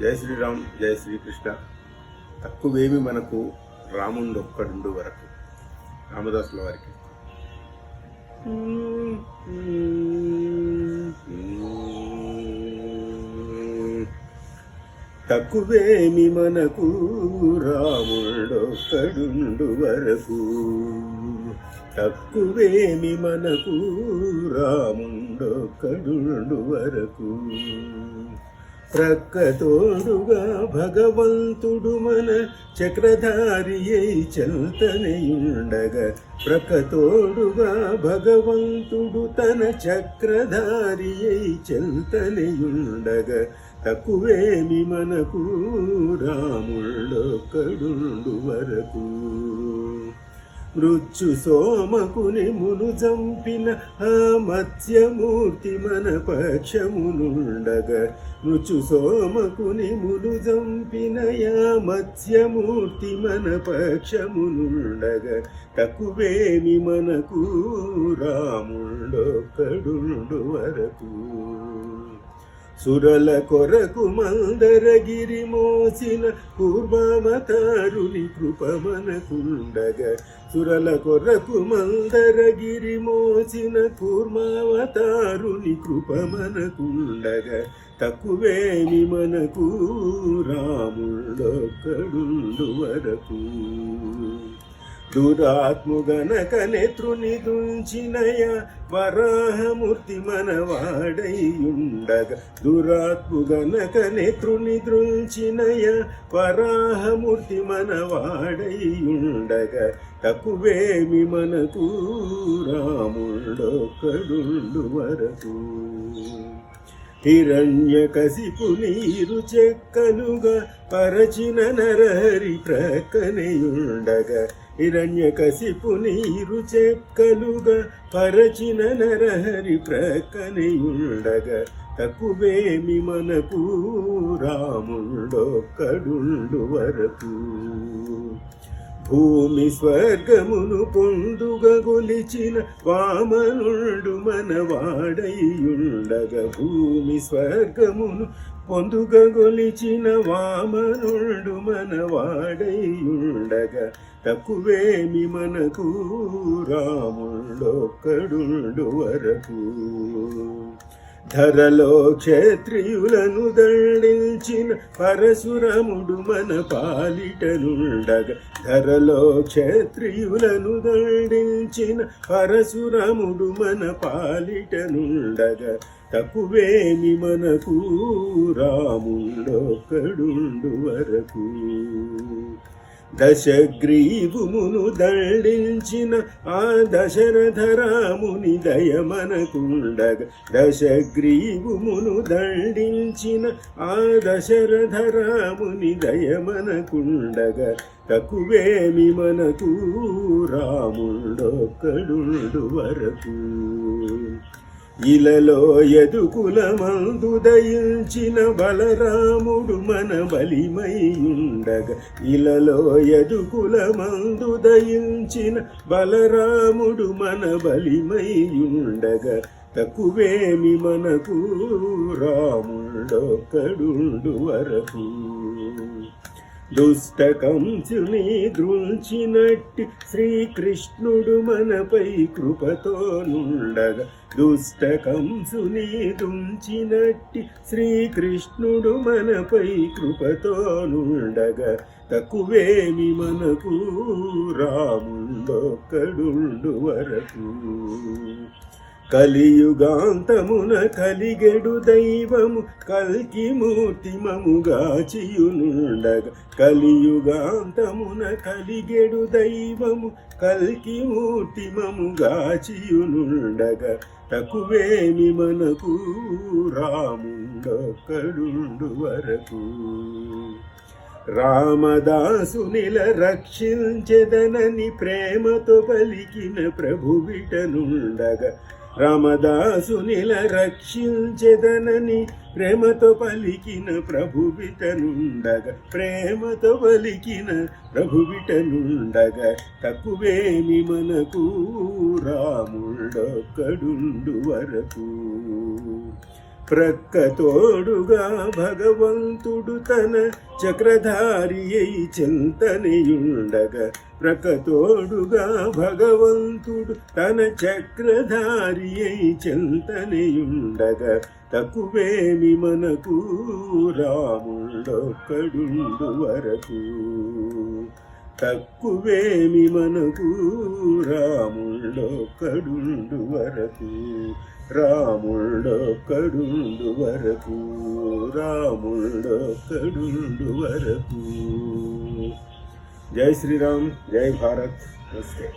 జై శ్రీరామ్ జై శ్రీకృష్ణ. తక్కువేమి మనకు రాముండు ఒక్కడుండు వరకు రామదాసుల వారికి. తక్కువేమి మనకు రాముడొక్కడుండు వరకు తక్కువేమి మనకు రాముండొక్కడుండు వరకు. ప్రక్కతోడుగా భగవంతుడు మన చక్రధారి అయి చెల్తనయుండగా. ప్రక్కతోడుగా భగవంతుడు తన చక్రధారి అయి చెల్తనయుండగా. తక్కువేమి మనకు రాముళ్ళొక్కడుండు వరకు. మృత్యు సోమకుని మును జంపిన ఆ మత్స్యమూర్తి మన పక్షమునుండగా మృత్యు సోమకుని మును జంపిన యా మత్స్యమూర్తి మన పక్షమునుండగా తక్కువేమి మనకు రాముళ్ళొక్కడుండు వరకు. సురల కొరకు మందరగిరి మోసిన కూర్మావతారుని కృప మనకుండగా. సురల కొరకు మందరగిరి మోసిన కూర్మావతారుని కృప మనకుండగా. తక్కువేమి మనకు రాముళ్ళొక్కడుండు వరకు. దురాత్ముగనక నేత్రుని దుంచినయ వరాహమూర్తి మనవాడైయుండగా దురాత్ముగనక నేత్రుని దృంచినయ వరాహమూర్తి మనవాడైయుండగా తక్కువేమి మనకు రాముళ్ళొక్కడుండు వరకు. హిరణ్యకశిపు నీరు చెక్కలుగా పరచిన నరహరి ప్రక్కనయుండగా. హిరణ్యకశిపు నీరు చెక్కలుగా పరచిన నరహరి ప్రక్కనయుండగా. తక్కువేమి మనకు రాముండొక్కడుండు వరకు. భూమి స్వర్గమును పొందుగా గొలిచిన వామనుండు మనవాడయుండగా భూమి స్వర్గమును పొందుగా గొలిచిన వామనుండు మనవాడయుండగా తక్కువేమి మనకు రాముళ్ళొక్కడుండు వరకు. ధరలో క్షత్రియులను దండించిన పరశురముడు మన పాలిటనుండగ. ధరలో క్షత్రియులను దండించిన పరశురముడు మన పాలిటనుండగ. తక్కువేమి మనకు రాముడొక్కడుండు వరకు. దశగ్రీవుమును దండించిన ఆ దశరథరాముని దయమనకుండగ దశగ్రీవుమును దండించిన ఆ దశరథరాముని దయమనకుండగ తక్కువేమి మనకు రాముడొక్కడుండు వరకు. ఇలలో ఎదుకుల మందు దయించిన బలరాముడు మన బలిమయుండగ. ఇలలో ఎదుకుల మందు దయించిన బలరాముడు మన బలిమయుండగ. తక్కువేమి మనకు రాముడొక్కడుండు వరకు. దుష్టకం చుని దృంచినట్టి శ్రీకృష్ణుడు మనపై కృపతో నుండగా. దుష్టకంసుని దుంచినట్టి శ్రీకృష్ణుడు మనపై కృపతో నుండగా. తక్కువేమి మనకు రాముడొక్కడుండు వరకు. కలియుగాంతమున కలిగెడు దైవము కల్కి మూర్తిమముగాచియునుండగా కలియుగాంతమున కలిగెడు దైవము కల్కి మూర్తిమముగాచియునుండగా తక్కువేమి మనకు రాముడొక్కడుండు వరకు. రామదాసునిల రక్షించెదనని ప్రేమతో పలికిన ప్రభువిటనుండగా రామదాసునిల రక్షించెదనని ప్రేమతో పలికిన ప్రభువిటనుండగా ప్రేమతో పలికిన ప్రభువిటనుండగా తక్కువేమి మనకు రాముడొక్కడుండు వరకు. ప్రక్కతోడుగా భగవంతుడు తన చక్రధారి అయి చింతనియుండగ ప్రకతోడుగా భగవంతుడు తన చక్రధారి అయి చింతనియుండగ తక్కువేమి మనకు రాముడొక్కడుండు వరకు. తక్కువేమి మనకు? రాముడొక్కడుండు వరకు రాముడొక్కడుండు వరకు రాముడొక్కడుండు వరకు. జై శ్రీరామ్ జై భారత్. నమస్తే.